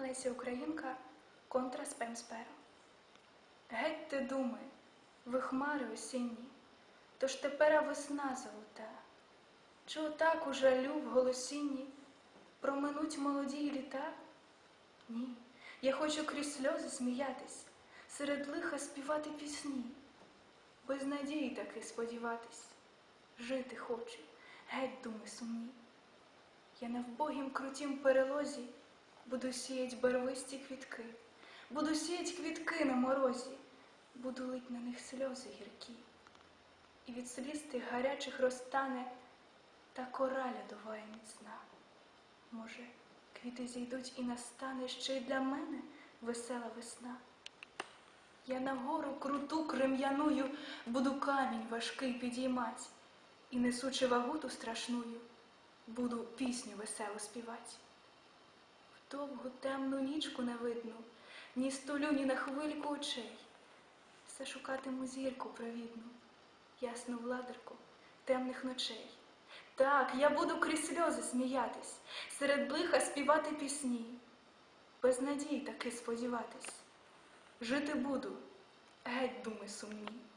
Леся Українка контра Спемсперо. Геть ти думи, ви хмари осінні, тож тепера весна золота. Чи отак у жалю в голосінні проминуть молоді літа? Ні, я хочу крізь сльози сміятись, серед лиха співати пісні, без надії таки сподіватись, жити хочу, геть думи сумні. Я на вбогім крутім перелозі буду сіять барвисті квітки, буду сіять квітки на морозі, буду лить на них сльози гіркі. І від сліз тих гарячих розтане та кора лядова міцна. Може, квіти зійдуть і настане ще й для мене весела весна. Я на гору круту крем'яную буду камінь важкий підіймать, і несучи вагу ту страшную, буду пісню веселу співать. Довгу темну нічку не видно, ні столю, ні на хвильку очей. Все шукатиму зірку провідну, ясну владарку темних ночей. Так, я буду крізь сльози сміятись, серед лиха співати пісні, без надії таки сподіватись. Жити буду, геть думи сумні.